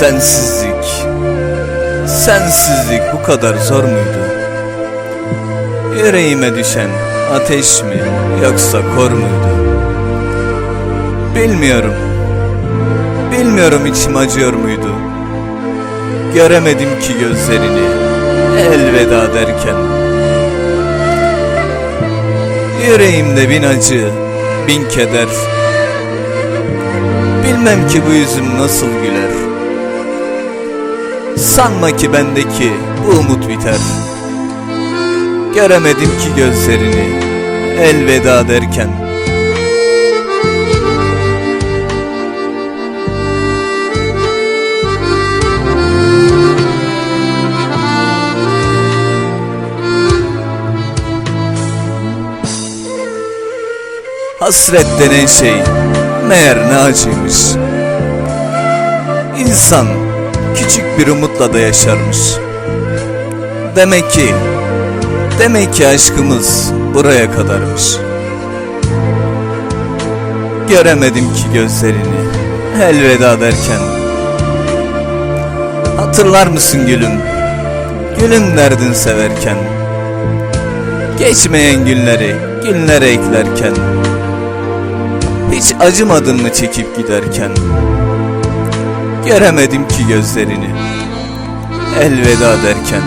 Sensizlik, sensizlik bu kadar zor muydu? Yüreğime düşen ateş mi yoksa kor muydu? Bilmiyorum, bilmiyorum içim acıyor muydu? Göremedim ki gözlerini elveda derken Yüreğimde bin acı, bin keder Bilmem ki bu yüzüm nasıl güler Sanma ki bendeki bu umut biter. Göremedim ki gözlerini elveda derken. Hasret denen şey meğer ne acıymış. İnsan küçük bir umutla da yaşarmış. Demek ki Demek ki aşkımız buraya kadarmış. Göremedim ki gözlerini elveda derken. Hatırlar mısın gülüm? Gülüm derdin severken. Geçmeyen günleri günlere eklerken. Hiç acımadın mı çekip giderken Göremedim ki gözlerini. Elveda derken.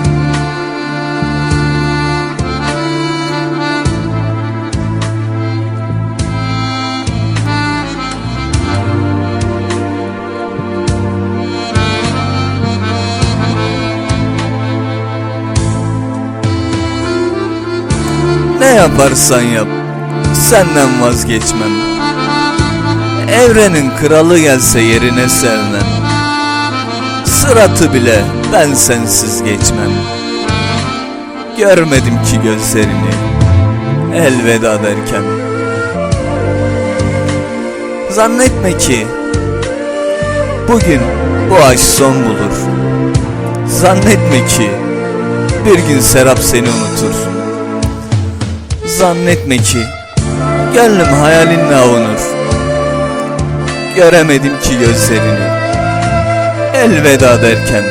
Ne yaparsan yap senden vazgeçmem. Evrenin kralı gelse yerine sevmem Sıratı bile ben sensiz geçmem. Görmedim ki gözlerini elveda derken. Zannetme ki bugün bu aşk son bulur. Zannetme ki bir gün Serap seni unutur. Zannetme ki Gönlüm hayalinle avunur. Göremedim ki gözlerini Elveda derken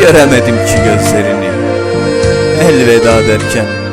Göremedim ki gözlerini. Elveda derken